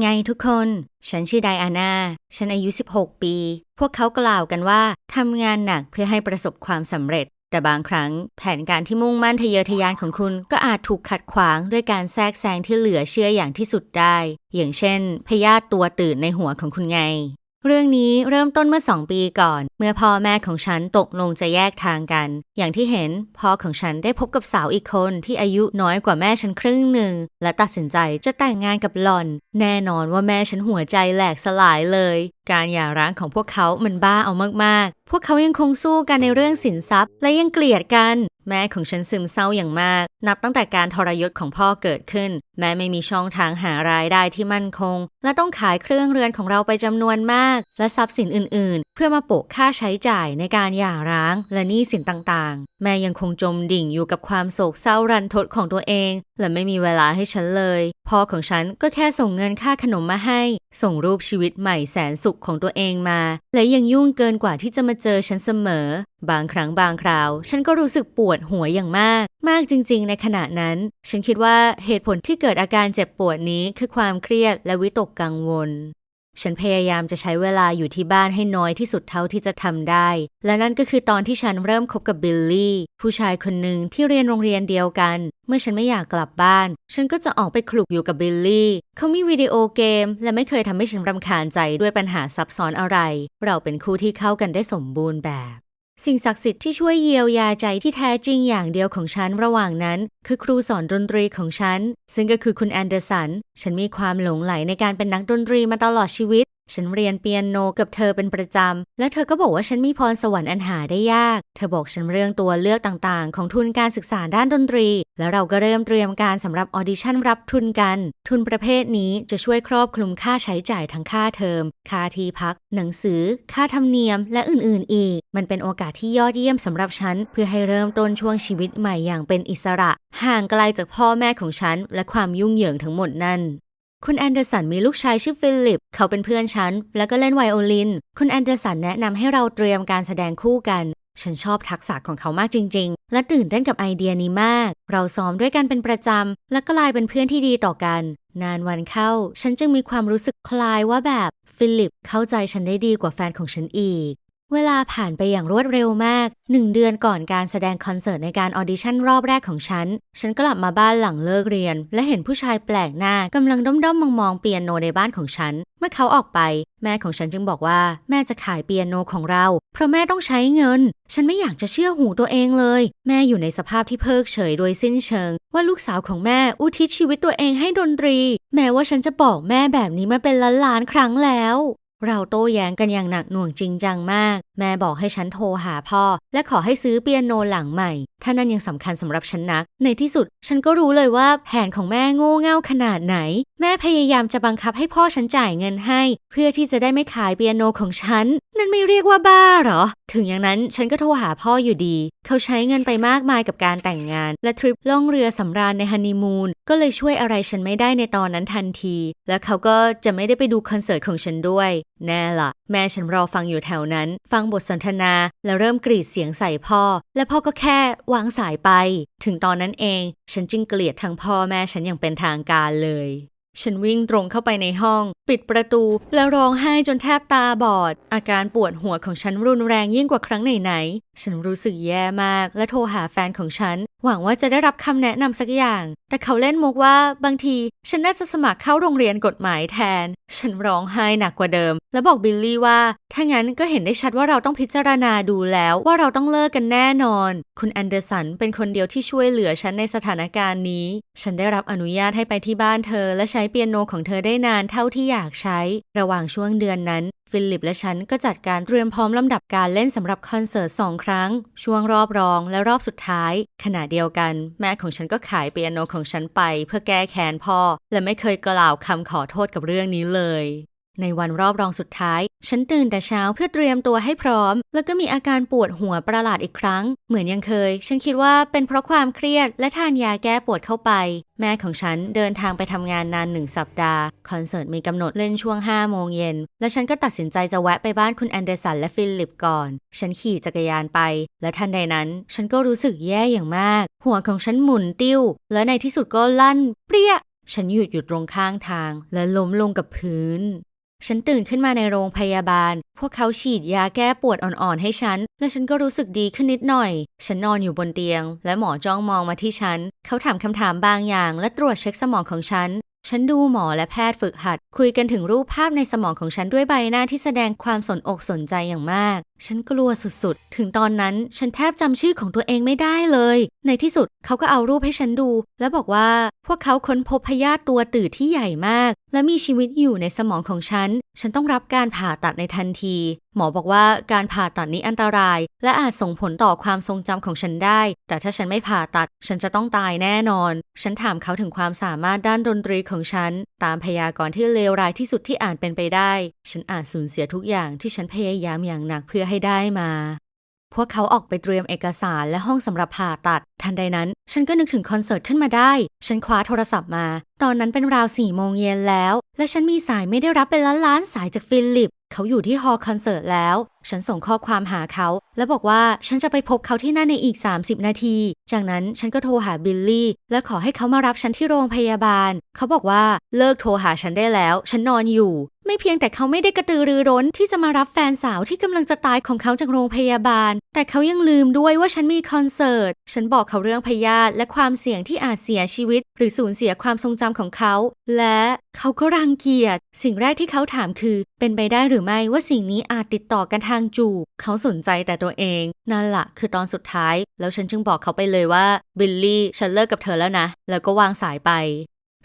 ไงทุกคน ฉันชื่อไดอาน่า ฉันอายุ 16 ปี พวกเขากล่าวกันว่าทำงานหนักเพื่อให้ประสบความสำเร็จ แต่บางครั้ง แผนการที่มุ่งมั่นทะเยอทะยานของคุณก็อาจถูกขัดขวางด้วยการแทรกแซงที่เหลือเชื่ออย่างที่สุดได้ อย่างเช่นพยาธิตัวตื่นในหัวของคุณไง เรื่องนี้เริ่มต้นเมื่อสองปีก่อน เมื่อพ่อแม่ของฉันตกลงจะแยกทางกัน อย่างที่เห็นพ่อของฉันได้พบกับสาวอีกคนที่อายุน้อยกว่าแม่ฉันครึ่งหนึ่ง และตัดสินใจจะแต่งงานกับหลอน แน่นอนว่าแม่ฉันหัวใจแหลกสลายเลย การหย่าร้างของพวกเขามันบ้าเอามากๆ พวกเขายังคงสู้กันในเรื่องสินทรัพย์ และยังเกลียดกัน แม่ของฉันซึมเศร้าอย่างมาก นับตั้งแต่การทรยศของพ่อเกิดขึ้น แม่ไม่มีช่องทางหารายได้ที่มั่นคง และต้องขายเครื่องเรือนของเราไปจำนวนมาก และทรัพย์สินอื่น ๆ เพื่อมาโปะค่าใช้จ่ายในการหย่าร้าง และหนี้สินต่าง ๆ แม่ยังคงจมดิ่งอยู่กับความโศกเศร้ารันทดของตัวเอง และไม่มีเวลาให้ฉันเลย พ่อของฉันก็แค่ส่งเงินค่าขนมมาให้ ส่งรูปชีวิตใหม่แสนสุขของตัวเองมา และยังยุ่งเกินกว่าที่จะมาเจอฉันเสมอ บางครั้งบางคราว ฉันก็รู้สึกปวดหัวอย่างมาก มากจริง ๆ ในขณะนั้น ฉันคิดว่าเหตุผลที่เกิดอาการเจ็บปวดนี้คือความเครียดและวิตกกังวล ฉันพยายามจะใช้เวลาอยู่ที่บ้านให้น้อยที่สุดเท่าที่จะทำได้ และนั่นก็คือตอนที่ฉันเริ่มคบกับบิลลี่ ผู้ชายคนหนึ่งที่เรียนโรงเรียนเดียวกัน เมื่อฉันไม่อยากกลับบ้าน ฉันก็จะออกไปคลุกอยู่กับบิลลี่ เขามีวิดีโอเกม และไม่เคยทำให้ฉันรำคาญใจด้วยปัญหาซับซ้อนอะไร เราเป็นคู่ที่เข้ากันได้สมบูรณ์แบบ สิ่งศักดิ์สิทธิ์ที่ช่วยเยียวยาใจที่แท้จริงอย่างเดียวของฉันระหว่างนั้น คือครูสอนดนตรีของฉัน ซึ่งก็คือคุณแอนเดอร์สัน ฉันมีความหลงไหลในการเป็นนักดนตรีมาตลอดชีวิต ฉันเรียนเปียโนกับเธอเป็นประจำ และเธอก็บอกว่าฉันมีพรสวรรค์อันหาได้ยาก เธอบอกฉันเรื่องตัวเลือกต่างๆ ของทุนการศึกษาด้านดนตรี แล้วเราก็เริ่มเตรียมการสำหรับออดิชั่นรับทุนกัน ทุนประเภทนี้จะช่วยครอบคลุมค่าใช้จ่ายทั้งค่าเทอม ค่าที่พัก หนังสือ ค่าธรรมเนียม และอื่นๆ อีก มันเป็นโอกาสที่ยอดเยี่ยมสำหรับฉันเพื่อให้เริ่มต้นช่วงชีวิตใหม่อย่างเป็นอิสระ ห่างไกลจากพ่อแม่ของฉันและความยุ่งเหยิงทั้งหมดนั่น คุณแอนเดอร์สันมีลูกชายชื่อฟิลิป เขาเป็นเพื่อนฉัน แล้วก็เล่นไวโอลิน คุณแอนเดอร์สันแนะนำให้เราเตรียมการแสดงคู่กัน ฉันชอบทักษะของเขามากจริง ๆ และตื่นเต้นกับไอเดียนี้มาก เราซ้อมด้วยกันเป็นประจำ และกลายเป็นเพื่อนที่ดีต่อกัน นานวันเข้า ฉันจึงมีความรู้สึกคลายว่าแบบฟิลิปเข้าใจฉันได้ดีกว่าแฟนของฉันอีก เวลาผ่านไปอย่างรวดเร็วมากหนึ่งเดือนก่อนการแสดงคอนเสิร์ตในการออดิชั่นรอบแรกของฉัน ฉันกลับมาบ้านหลังเลิกเรียน และเห็นผู้ชายแปลกหน้ากำลังด้อมๆมองๆเปียโนในบ้านของฉัน เมื่อเขาออกไป แม่ของฉันจึงบอกว่า แม่จะขายเปียโนของเรา เพราะแม่ต้องใช้เงิน ฉันไม่อยากจะเชื่อหูตัวเองเลย แม่อยู่ในสภาพที่เพิกเฉยโดยสิ้นเชิง ว่าลูกสาวของแม่อุทิศชีวิตตัวเองให้ดนตรี แม้ว่าฉันจะบอกแม่แบบนี้มาเป็นล้านๆครั้งแล้ว เราโต้แย้งกันอย่างหนักหน่วงจริงจังมาก แม่บอกให้ฉันโทรหาพ่อ และขอให้ซื้อเปียโนหลังใหม่ ถ้านั่นยังสำคัญสำหรับฉันนัก ในที่สุด ฉันก็รู้เลยว่าแผนของแม่โง่เง่าขนาดไหน แม่พยายามจะบังคับให้พ่อฉันจ่ายเงินให้ เพื่อที่จะได้ไม่ขายเปียโนของฉัน นั่นไม่เรียกว่าบ้าหรอถึงอย่างนั้นฉันก็โทรหาพ่ออยู่ดี เขาใช้เงินไปมากมายกับการแต่งงาน และทริปล่องเรือสำราญในฮันนีมูนก็เลยช่วยอะไรฉันไม่ได้ในตอนนั้นทันที และเขาก็จะไม่ได้ไปดูคอนเสิร์ตของฉันด้วย แน่ละแม่ฉันรอฟังอยู่แถวนั้น ฟังบทสนทนา แล้วเริ่มกรีดเสียงใส่พ่อ และพ่อก็แค่วางสายไป ถึงตอนนั้นเอง ฉันจึงเกลียดทั้งพ่อแม่ฉันอย่างเป็นทางการเลย ฉันวิ่งตรงเข้าไปในห้อง ปิดประตู แล้วร้องไห้จนแทบตาบอด อาการปวดหัวของฉันรุนแรงยิ่งกว่าครั้งไหนๆ ฉันรู้สึกแย่มาก และโทรหาแฟนของฉัน หวังว่าจะได้รับคำแนะนำสักอย่าง แต่เขาเล่นมุกว่าบางทีฉันน่าจะสมัครเข้าโรงเรียนกฎหมายแทน ฉันร้องไห้หนักกว่าเดิม และบอกบิลลี่ว่า ถ้างั้นก็เห็นได้ชัดว่าเราต้องพิจารณาดูแล้วว่าเราต้องเลิกกันแน่นอน คุณแอนเดอร์สันเป็นคนเดียวที่ช่วยเหลือฉันในสถานการณ์นี้ ฉันได้รับอนุญาตให้ไปที่บ้านเธอ และใช้เปียโนของเธอได้นานเท่าที่อยากใช้ ระหว่างช่วงเดือนนั้น ฟิลิปและฉันก็จัดการเตรียมพร้อมลำดับการเล่นสำหรับคอนเสิร์ตสองครั้ง ช่วงรอบรองและรอบสุดท้าย ขณะเดียวกัน แม่ของฉันก็ขายเปียโนของฉันไป เพื่อแก้แค้นพ่อ และไม่เคยกล่าวคำขอโทษกับเรื่องนี้เลย ในวันรอบรองสุดท้าย ฉันตื่นแต่เช้าเพื่อเตรียมตัวให้พร้อม แล้วก็มีอาการปวดหัวประหลาดอีกครั้ง เหมือนยังเคย ฉันคิดว่าเป็นเพราะความเครียดและทานยาแก้ปวดเข้าไป แม่ของฉันเดินทางไปทำงานนานหนึ่งสัปดาห์ คอนเสิร์ตมีกำหนดเล่นช่วง 5 โมงเย็น และฉันก็ตัดสินใจจะแวะไปบ้านคุณแอนเดอร์สันและฟิลิปก่อน ฉันขี่จักรยานไป และทันใดนั้น ฉันก็รู้สึกแย่อย่างมาก หัวของฉันหมุนติ้ว และในที่สุดก็ลั่น เปรี้ยฉันหยุดอยู่ตรงข้างทาง และล้มลงกับพื้น ฉันตื่นขึ้นมาในโรงพยาบาล พวกเขาฉีดยาแก้ปวดอ่อนๆให้ฉัน และฉันก็รู้สึกดีขึ้นนิดหน่อย ฉันนอนอยู่บนเตียง และหมอจ้องมองมาที่ฉัน เขาถามคำถามบางอย่าง และตรวจเช็คสมองของฉัน ฉันดูหมอและแพทย์ฝึกหัด คุยกันถึงรูปภาพในสมองของฉันด้วยใบหน้าที่แสดงความสนอกสนใจอย่างมาก ฉันกลัวสุดๆ ถึงตอนนั้นฉันแทบจำชื่อของตัวเองไม่ได้เลย ในที่สุดเขาก็เอารูปให้ฉันดู และบอกว่าพวกเขาค้นพบพยาธิตัวตืดที่ใหญ่มาก และมีชีวิตอยู่ในสมองของฉัน ฉันต้องรับการผ่าตัดในทันที หมอบอกว่าการผ่าตัดนี้อันตราย และอาจส่งผลต่อความทรงจำของฉันได้ แต่ถ้าฉันไม่ผ่าตัด ฉันจะต้องตายแน่นอน ฉันถามเขาถึงความสามารถด้านดนตรีของฉัน ตามพยากรณ์ที่เลวร้ายที่สุดที่อาจเป็นไปได้ ฉันอาจสูญเสียทุกอย่างที่ฉันพยายามอย่างหนักเพื่อให้ได้มาพวกเขาออกไปเตรียมเอกสารและห้องสำหรับผ่าตัด ทันใดนั้น ฉันก็นึกถึงคอนเสิร์ตขึ้นมาได้ ฉันคว้าโทรศัพท์มา ตอนนั้นเป็นราวสี่โมงเย็นแล้ว และฉันมีสายไม่ได้รับเป็นล้านล้านๆสายจากฟิลิป เขาอยู่ที่ฮอลล์คอนเสิร์ตแล้ว ฉันส่งข้อความหาเขา และบอกว่าฉันจะไปพบเขาที่นั่นในอีก 30 นาที จากนั้นฉันก็โทรหาบิลลี่ และขอให้เขามารับฉันที่โรงพยาบาล เขาบอกว่าเลิกโทรหาฉันได้แล้ว ฉันนอนอยู่ ไม่เพียงแต่เขาไม่ได้กระตือรือร้นที่จะมารับแฟนสาวที่กำลังจะตายของเขาจากโรงพยาบาล แต่เขายังลืมด้วยว่าฉันมีคอนเสิร์ต ฉันบอกเขาเรื่องพยาธิและความเสี่ยงที่อาจเสียชีวิต หรือสูญเสียความทรงจำของเขา และเขาก็รังเกียจ สิ่งแรกที่เขาถามคือ เป็นไปได้หรือไม่ว่าสิ่งนี้อาจติดต่อกันทางจูบ เขาสนใจแต่ตัวเอง นั่นละคือตอนสุดท้าย แล้วฉันจึงบอกเขาไปเลยว่า บิลลี่ ฉันเลิกกับเธอแล้วนะ แล้วก็วางสายไป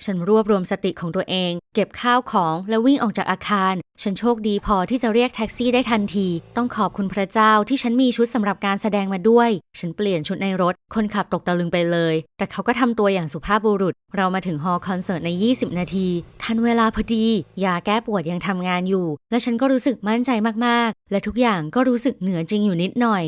ฉันรวบรวมสติของตัวเอง เก็บข้าวของและวิ่งออกจากอาคาร ฉันโชคดีพอที่จะเรียกแท็กซี่ได้ทันที ต้องขอบคุณพระเจ้าที่ฉันมีชุดสำหรับการแสดงมาด้วย ฉันเปลี่ยนชุดในรถ คนขับตกตะลึงไปเลย แต่เขาก็ทำตัวอย่างสุภาพบุรุษ เรามาถึงฮอลคอนเสิร์ตใน 20 นาที ทันเวลาพอดียาแก้ปวดยังทำงานอยู่ และฉันก็รู้สึกมั่นใจมากๆ และทุกอย่างก็รู้สึกเหนือจริงอยู่นิดหน่อย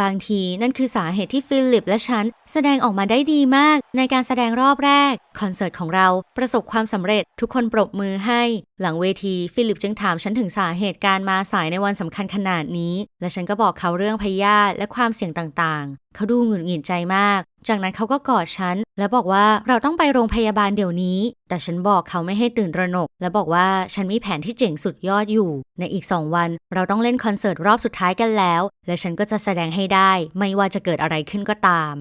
บางทีนั่นคือสาเหตุที่ฟิลิปและฉัน แสดงออกมาได้ดีมาก ในการแสดงรอบแรก คอนเสิร์ตของเราประสบความสำเร็จทุกคนปรบมือให้ หลังเวทีฟิลิปจึงถามฉันถึงสาเหตุการมาสายในวันสำคัญขนาดนี้ และฉันก็บอกเขาเรื่องพยาธิและความเสี่ยงต่างๆ เขาดูหงุดหงิดใจมาก จากนั้นเขาก็กอดฉัน และบอกว่าเราต้องไปโรงพยาบาลเดี๋ยวนี้ แต่ฉันบอกเขาไม่ให้ตื่นตระหนก และบอกว่าฉันมีแผนที่เจ๋งสุดยอดอยู่ ในอีกสองวัน เราต้องเล่นคอนเสิร์ตรอบสุดท้ายกันแล้ว และฉันก็จะแสดงให้ได้ ไม่ว่าจะเกิดอะไรขึ้นก็ตาม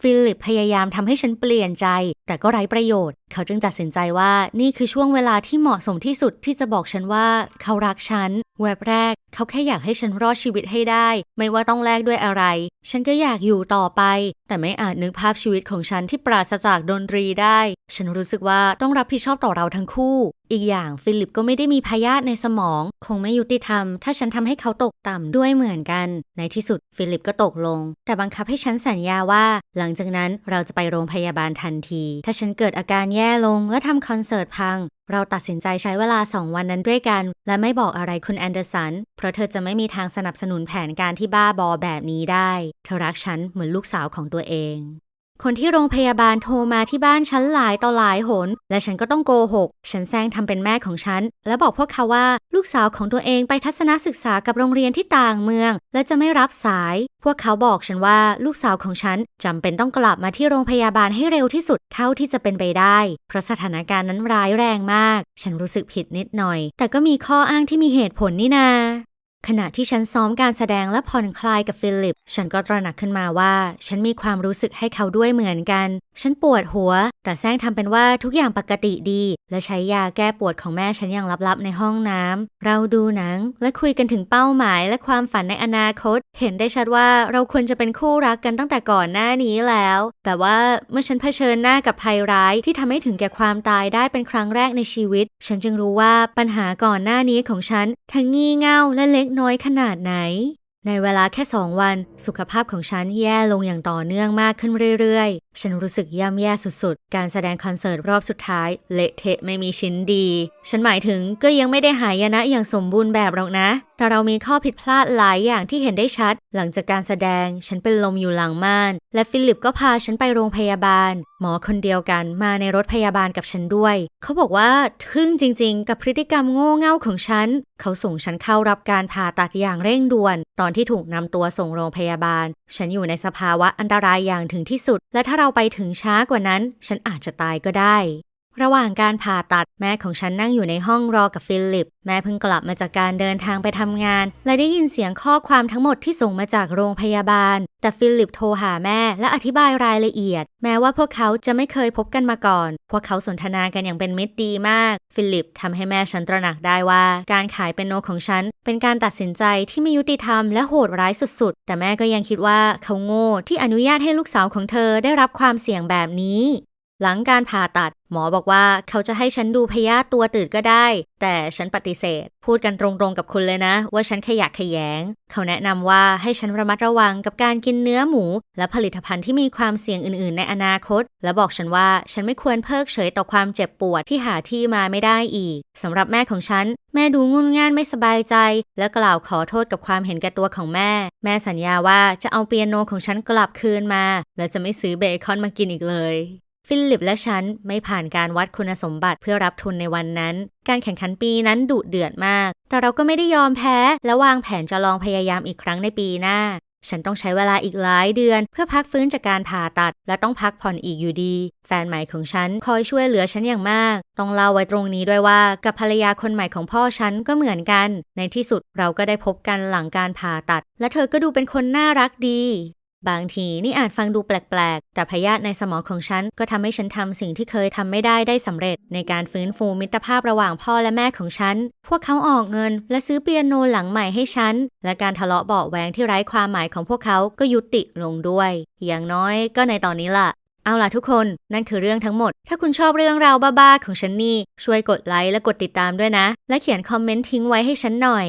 ฟิลิปพยายามทำให้ฉันเปลี่ยนใจ แต่ก็ไร้ประโยชน์เขาจึงตัดสินใจว่านี่คือช่วงเวลาที่เหมาะสมที่สุดที่จะบอกฉันว่าเขารักฉันแวบแรก เขาแค่อยากให้ฉันรอดชีวิตให้ได้ ไม่ว่าต้องแลกด้วยอะไร ฉันก็อยากอยู่ต่อไป แต่ไม่อาจนึกภาพชีวิตของฉันที่ปราศจากดนตรีได้ ฉันรู้สึกว่าต้องรับผิดชอบต่อเราทั้งคู่ อีกอย่างฟิลิปก็ไม่ได้มีพยาธิในสมอง คงไม่ยุติธรรม ถ้าฉันทำให้เขาตกต่ำด้วยเหมือนกัน ในที่สุดฟิลิปก็ตกลง แต่บังคับให้ฉันสัญญาว่า หลังจากนั้นเราจะไปโรงพยาบาลทันที ถ้าฉันเกิดอาการแย่ลงและทำคอนเสิร์ตพัง เราตัดสินใจใช้เวลา 2 วันนั้นด้วยกัน และไม่บอกอะไรคุณแอนเดอร์สัน เพราะเธอจะไม่มีทางสนับสนุนแผนการที่บ้าบอแบบนี้ได้ เธอรักฉันเหมือนลูกสาวของตัวเอง คนที่โรงพยาบาลโทรมาที่บ้านฉันหลายต่อหลายหน และฉันก็ต้องโกหก ฉันแซงทำเป็นแม่ของฉัน และบอกพวกเขาว่าลูกสาวของตัวเองไปทัศนศึกษากับโรงเรียนที่ต่างเมือง และจะไม่รับสาย พวกเขาบอกฉันว่าลูกสาวของฉันจำเป็นต้องกลับมาที่โรงพยาบาลให้เร็วที่สุดเท่าที่จะเป็นไปได้ เพราะสถานการณ์นั้นร้ายแรงมาก ฉันรู้สึกผิดนิดหน่อย แต่ก็มีข้ออ้างที่มีเหตุผลนี่นา ขณะที่ฉันซ้อมการแสดงและผ่อนคลายกับฟิลิป ฉันก็ตระหนักขึ้นมาว่า ฉันมีความรู้สึกให้เขาด้วยเหมือนกัน ฉันปวดหัว แต่แซงทำเป็นว่าทุกอย่างปกติดี และใช้ยาแก้ปวดของแม่ฉันอย่างลับๆในห้องน้ำ เราดูหนังและคุยกันถึงเป้าหมายและความฝันในอนาคต เห็นได้ชัดว่าเราควรจะเป็นคู่รักกันตั้งแต่ก่อนหน้านี้แล้ว แต่ว่าเมื่อฉันเผชิญหน้ากับภัยร้ายที่ทำให้ถึงแก่ความตายได้เป็นครั้งแรกในชีวิต ฉันจึงรู้ว่าปัญหาก่อนหน้านี้ของฉันทั้งงี่เง่าและเล็กน้อยขนาดไหน ในเวลาแค่สองวันสุขภาพของฉันแย่ลงอย่างต่อเนื่องมากขึ้นเรื่อยๆ ฉันรู้สึกย่ำแย่สุดๆ การแสดงคอนเสิร์ตรอบสุดท้าย เละเทะไม่มีชิ้นดี ฉันหมายถึงก็ยังไม่ได้หายนะอย่างสมบูรณ์แบบหรอกนะแต่เรามีข้อผิดพลาดหลายอย่างที่เห็นได้ชัด หลังจากการแสดง ฉันเป็นลมอยู่หลังม่าน และฟิลิปก็พาฉันไปโรงพยาบาล หมอคนเดียวกันมาในรถพยาบาลกับฉันด้วย เขาบอกว่าทึ่งจริง ๆ กับพฤติกรรมโง่เง่าของฉัน เขาส่งฉันเข้ารับการผ่าตัดอย่างเร่งด่วน ตอนที่ถูกนำตัวส่งโรงพยาบาล ฉันอยู่ในสภาวะอันตรายอย่างถึงที่สุด และถ้าเราไปถึงช้ากว่านั้น ฉันอาจจะตายก็ได้ ระหว่างการผ่าตัดแม่ของฉันนั่งอยู่ในห้องรอกับฟิลิป แม่เพิ่งกลับมาจากการเดินทางไปทำงาน และได้ยินเสียงข้อความทั้งหมดที่ส่งมาจากโรงพยาบาล แต่ฟิลิปโทรหาแม่และอธิบายรายละเอียด แม้ว่าพวกเขาจะไม่เคยพบกันมาก่อน พวกเขาสนทนากันอย่างเป็นมิตรดีมาก ฟิลิปทำให้แม่ฉันตระหนักได้ว่า การขายเป็นโนของฉัน เป็นการตัดสินใจที่ไม่ยุติธรรมและโหดร้ายสุดๆ แต่แม่ก็ยังคิดว่าเขาโง่ที่อนุญาตให้ลูกสาวของเธอได้รับความเสี่ยงแบบนี้ หลังการผ่าตัด หมอบอกว่าเขาจะให้ฉันดูพยาธิตัวตืดก็ได้ แต่ฉันปฏิเสธ พูดกันตรงๆกับคุณเลยนะ ว่าฉันขยะแขยง เขาแนะนำว่าให้ฉันระมัดระวังกับการกินเนื้อหมู และผลิตภัณฑ์ที่มีความเสี่ยงอื่นๆ ในอนาคต และบอกฉันว่าฉันไม่ควรเพิกเฉยต่อความเจ็บปวดที่หาที่มาไม่ได้อีกสำหรับแม่ของฉัน แม่ดูงุนง่านไม่สบายใจ และกล่าวขอโทษกับความเห็นแก่ตัวของแม่ แม่สัญญาว่าจะเอาเปียโนของฉันกลับคืนมา และจะไม่ซื้อเบคอนมากินอีกเลย ฟิลิปและฉันไม่ผ่านการวัดคุณสมบัติเพื่อรับทุนในวันนั้น การแข่งขันปีนั้นดุเดือดมาก แต่เราก็ไม่ได้ยอมแพ้ และวางแผนจะลองพยายามอีกครั้งในปีหน้า ฉันต้องใช้เวลาอีกหลายเดือน เพื่อพักฟื้นจากการผ่าตัด และต้องพักผ่อนอีกอยู่ดี แฟนใหม่ของฉันคอยช่วยเหลือฉันอย่างมาก ต้องเล่าไว้ตรงนี้ด้วยว่า กับภรรยาคนใหม่ของพ่อฉันก็เหมือนกัน ในที่สุดเราก็ได้พบกันหลังการผ่าตัด และเธอก็ดูเป็นคนน่ารักดี บางทีนี่อาจฟังดูแปลกๆ แต่พยาธิในสมองของฉันก็ทำให้ฉันทำสิ่งที่เคยทำไม่ได้ได้สำเร็จ ในการฟื้นฟูมิตรภาพระหว่างพ่อและแม่ของฉัน พวกเขาออกเงิน และซื้อเปียโนหลังใหม่ให้ฉัน และการทะเลาะเบาะแวงที่ไร้ความหมายของพวกเขาก็ยุติลงด้วย อย่างน้อยก็ในตอนนี้ล่ะเอาล่ะทุกคน นั่นคือเรื่องทั้งหมด ถ้าคุณชอบเรื่องราวบ้าๆของฉันนี่ ช่วยกดไลค์และกดติดตามด้วยนะ และเขียนคอมเมนต์ทิ้งไว้ให้ฉันหน่อย